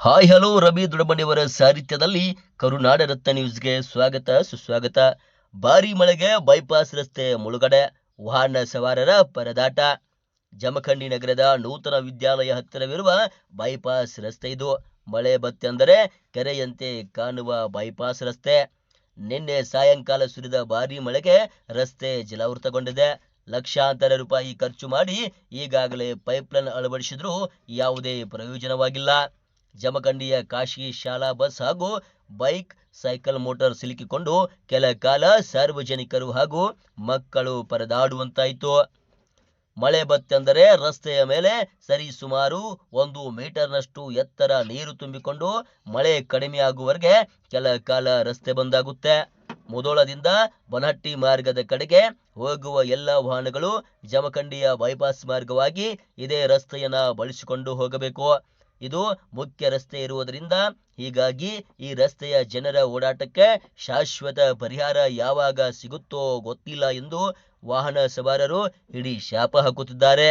Hi, hello, Ravi ದೊಡಮನಿಯವರ ಸಾಹಿತ್ಯದಲ್ಲಿ ಕರುನಾಡ ರತ್ನ ನ್ಯೂಸ್ಗೆ ಸ್ವಾಗತ, ಸುಸ್ವಾಗತ. ಭಾರಿ ಮಳೆಗೆ ಬೈಪಾಸ್ ರಸ್ತೆ ಮುಳುಗಡೆ. ವಾಹನ ಸವಾರರ ಪರದಾಟ. ಜಮಖಂಡಿ ನಗರದ ನೂತನ ವಿದ್ಯಾಲಯ ಹತ್ತಿರವಿರುವ ಬೈಪಾಸ್ ರಸ್ತೆ ಇದು. ಮಳೆ ಬತ್ತೆಂದರೆ ಕೆರೆಯಂತೆ ಕಾಣುವ ಬೈಪಾಸ್ ರಸ್ತೆ. ನಿನ್ನೆ ಸಾಯಂಕಾಲ ಸುರಿದ ಭಾರೀ ಮಳೆಗೆ ರಸ್ತೆ ಜಲಾವೃತಗೊಂಡಿದೆ. ಲಕ್ಷಾಂತರ ರೂಪಾಯಿ ಖರ್ಚು ಮಾಡಿ ಈಗಾಗಲೇ ಪೈಪ್ಲೈನ್ ಅಳವಡಿಸಿದ್ರೂ ಯಾವುದೇ ಪ್ರಯೋಜನವಾಗಿಲ್ಲ. ಜಮಖಂಡಿಯ ಖಾಸಗಿ ಶಾಲಾ ಬಸ್ ಹಾಗೂ ಬೈಕ್ ಸೈಕಲ್, ಮೋಟಾರ್ ಸಿಲುಕಿಕೊಂಡು ಕೆಲ ಕಾಲ ಸಾರ್ವಜನಿಕರು ಹಾಗೂ ಮಕ್ಕಳು ಪರದಾಡುವಂತಾಯಿತು. ಮಳೆ ಬತ್ತೆಂದರೆ ರಸ್ತೆಯ ಮೇಲೆ ಸರಿಸುಮಾರು ಒಂದು ಮೀಟರ್ನಷ್ಟು ಎತ್ತರ ನೀರು ತುಂಬಿಕೊಂಡು ಮಳೆ ಕಡಿಮೆಯಾಗುವವರೆಗೆ ಕೆಲ ಕಾಲ ರಸ್ತೆ ಬಂದಾಗುತ್ತೆ. ಮುದೋಳದಿಂದ ಬನಹಟ್ಟಿ ಮಾರ್ಗದ ಕಡೆಗೆ ಹೋಗುವ ಎಲ್ಲ ವಾಹನಗಳು ಜಮಖಂಡಿಯ ಬೈಪಾಸ್ ಮಾರ್ಗವಾಗಿ ಇದೇ ರಸ್ತೆಯನ್ನ ಬಳಸಿಕೊಂಡು ಹೋಗಬೇಕು. ಇದು ಮುಖ್ಯ ರಸ್ತೆ ಇರುವುದರಿಂದ ಹೀಗಾಗಿ ಈ ರಸ್ತೆಯ ಜನರ ಓಡಾಟಕ್ಕೆ ಶಾಶ್ವತ ಪರಿಹಾರ ಯಾವಾಗ ಸಿಗುತ್ತೋ ಗೊತ್ತಿಲ್ಲ ಎಂದು ವಾಹನ ಸವಾರರು ಇಡೀ ಶಾಪ ಹಾಕುತ್ತಿದ್ದಾರೆ.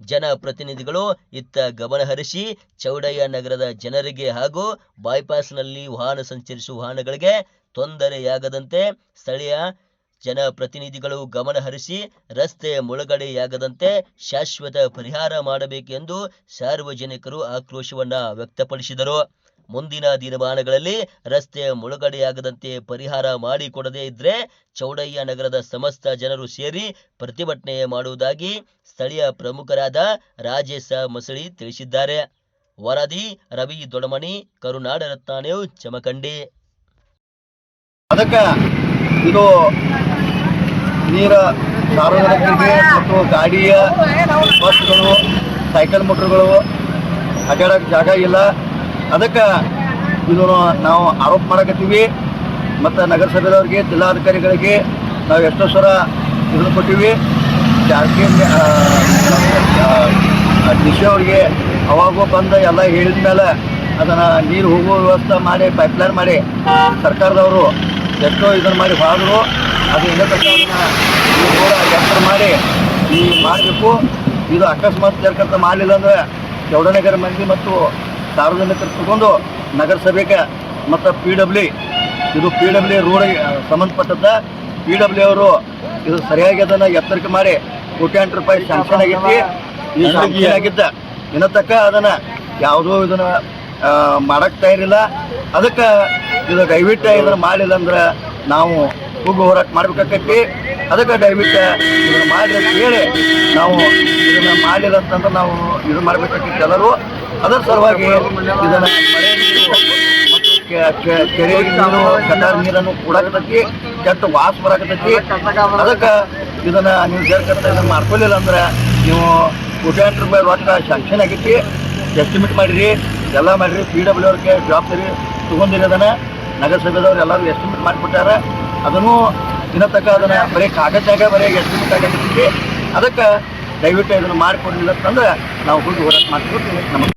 ಜನಪ್ರತಿನಿಧಿಗಳು ಇತ್ತ ಗಮನ ಹರಿಸಿ ಚೌಡಯ್ಯ ನಗರದ ಜನರಿಗೆ ಹಾಗೂ ಬೈಪಾಸ್ನಲ್ಲಿ ವಾಹನ ಸಂಚರಿಸುವ ವಾಹನಗಳಿಗೆ ತೊಂದರೆಯಾಗದಂತೆ ಸ್ಥಳೀಯ ಜನಪ್ರತಿನಿಧಿಗಳು ಗಮನ ಹರಿಸಿ ರಸ್ತೆ ಮುಳುಗಡೆಯಾಗದಂತೆ ಶಾಶ್ವತ ಪರಿಹಾರ ಮಾಡಬೇಕೆಂದು ಸಾರ್ವಜನಿಕರು ಆಕ್ರೋಶವನ್ನ ವ್ಯಕ್ತಪಡಿಸಿದರು. ಮುಂದಿನ ದಿನಮಾನಗಳಲ್ಲಿ ರಸ್ತೆ ಮುಳುಗಡೆಯಾಗದಂತೆ ಪರಿಹಾರ ಮಾಡಿಕೊಡದೇ ಇದ್ರೆ ಚೌಡಯ್ಯ ನಗರದ ಸಮಸ್ತ ಜನರು ಸೇರಿ ಪ್ರತಿಭಟನೆ ಮಾಡುವುದಾಗಿ ಸ್ಥಳೀಯ ಪ್ರಮುಖರಾದ ರಾಜೇಶ ಮಸಳಿ ತಿಳಿಸಿದ್ದಾರೆ. ವರದಿ ರವಿ ದೊಡಮಣಿ ಕರುನಾಡ ರತ್ನ ನ್ಯೂಸ್, ಚಮಕಂಡಿ. ಇದು ನೀರ ಸಾರ್ವಜನಿಕರಿಗೆ ಮತ್ತು ಗಾಡಿಯ ಬಸ್ಗಳು, ಸೈಕಲ್ ಮೋಟ್ರ್ಗಳು ಅಡ್ಡಾಡಕ್ಕೆ ಜಾಗ ಇಲ್ಲ. ಅದಕ್ಕೆ ಇದನ್ನು ನಾವು ಆರೋಪ ಮಾಡಕತ್ತೀವಿ. ಮತ್ತು ನಗರಸಭೆದವ್ರಿಗೆ, ಜಿಲ್ಲಾಧಿಕಾರಿಗಳಿಗೆ ನಾವು ಎಷ್ಟೋ ಸಲ ಇದನ್ನು ಕೊಟ್ಟಿವಿ. ಜಾಸ್ತಿ ಡಿ ಸಿ ಅವ್ರಿಗೆ ಅವಾಗೂ ಬಂದು ಎಲ್ಲ ಹೇಳಿದ ಮೇಲೆ ಅದನ್ನು ನೀರು ಹೋಗುವ ವ್ಯವಸ್ಥೆ ಮಾಡಿ ಪೈಪ್ಲೈನ್ ಮಾಡಿ ಸರ್ಕಾರದವರು ಎಷ್ಟೋ ಇದನ್ನು ಮಾಡಿ ಹೋದರು ಅದು ಇಲ್ಲ ಕೂಡ ಅದನ್ನು ಈ ರೋಡ ಎತ್ತರ ಮಾಡಿ ಈ ಮಾಡಬೇಕು. ಇದು ಅಕಸ್ಮಾತ್ ಜರ್ಕಂತ ಮಾಡಲಿಲ್ಲ ಅಂದರೆ ಚೌಡನಗರ ಮಂದಿ ಮತ್ತು ಸಾರ್ವಜನಿಕರು ತಗೊಂಡು ನಗರಸಭೆಗೆ ಮತ್ತು ಪಿ ಡಬ್ಲ್ಯೂ ಇದು ಪಿ ಡಬ್ಲ್ಯೂ ರೋಡಿಗೆ ಸಂಬಂಧಪಟ್ಟದ್ದ ಪಿ ಡಬ್ಲ್ಯೂ ಅವರು ಇದು ಸರಿಯಾಗಿ ಅದನ್ನು ಎತ್ತರಿಕೆ ಮಾಡಿ ಕೋಟ್ಯಾಂತರ ರೂಪಾಯಿ ಶಾಂಕ್ಷನ್ ಆಗೈತಿ ಈ ಶಾಂಕ್ಷನ್ ಆಗಿದ್ದ. ಇನ್ನ ತಕ್ಕ ಅದನ್ನು ಯಾವುದೋ ಇದನ್ನು ಮಾಡಕ್ಕೆ ತಯಾರಿಲ್ಲ. ಅದಕ್ಕೆ ಇದು ದಯವಿಟ್ಟು ಇದನ್ನು ಮಾಡಿಲ್ಲ ಅಂದ್ರೆ ನಾವು ಕೂಗು ಹೋರಾಟ ಮಾಡ್ಬೇಕಾಕೈತಿ. ಅದಕ್ಕೆ ದಯವಿಟ್ಟು ಇದನ್ನು ಮಾಡಿ ಅಂತ ಹೇಳಿ ನಾವು ಇದನ್ನು ಮಾಡಿಲ್ಲ ಅಂತಂದ್ರೆ ನಾವು ಇದು ಮಾಡ್ಬೇಕಾಕೈತಿ ಎಲ್ಲರೂ. ಅದರ ಸಲುವಾಗಿ ಇದನ್ನು ಮಳೆ ಮತ್ತು ಕೆರೆ ನೀರು ಕಟಾರ ನೀರನ್ನು ಕೂಡಕತ್ತೈತಿ ಕೆಟ್ಟ ವಾಸ ಬರಕತ್ತೈತಿ ಅದಕ್ಕೆ ಇದನ್ನು ನೀವು ಸೇರ್ಕಂತ ಇದನ್ನು ಮಾಡ್ಕೊಳ್ಳಿಲ್ಲ ಅಂದ್ರೆ ನೀವು ಕೋಟ್ಯಾಂತರ ರೂಪಾಯಿ ರೊಕ್ಕ ಶಾಂಕ್ಷನ್ ಆಗೈತಿ. ಎಸ್ಟಿಮೇಟ್ ಮಾಡಿರಿ. ಎಲ್ಲ ಮಾಡಿರಿ ಪಿ ಡಬ್ಲ್ಯೂ ಅವ್ರಿಗೆ ಜವಾಬ್ದಾರಿ ತೊಗೊಂಡಿರಿ ಅದನ್ನು ನಗರಸಭೆದವ್ರು ಎಲ್ಲರೂ ಎಸ್ಟಿಮೇಟ್ ಮಾಡಿಬಿಟ್ಟಾರ. ಅದನ್ನು ದಿನ ತಕ್ಕ ಅದನ್ನು ಬರೀ ಕಾಗದಾಗ ಬರೀ ಎಸ್ಟಿಮೇಟ್ ಆಗಿ ಅದಕ್ಕೆ ದಯವಿಟ್ಟು ಇದನ್ನು ಮಾಡಿಕೊಡ್ಲಿಲ್ಲ ಅಂತಂದ್ರೆ ನಾವು ಹೋಗಿ ಹೋರಾಟ ಮಾಡ್ಕೊಡ್ತೀವಿ. ನಮಸ್ಕಾರ.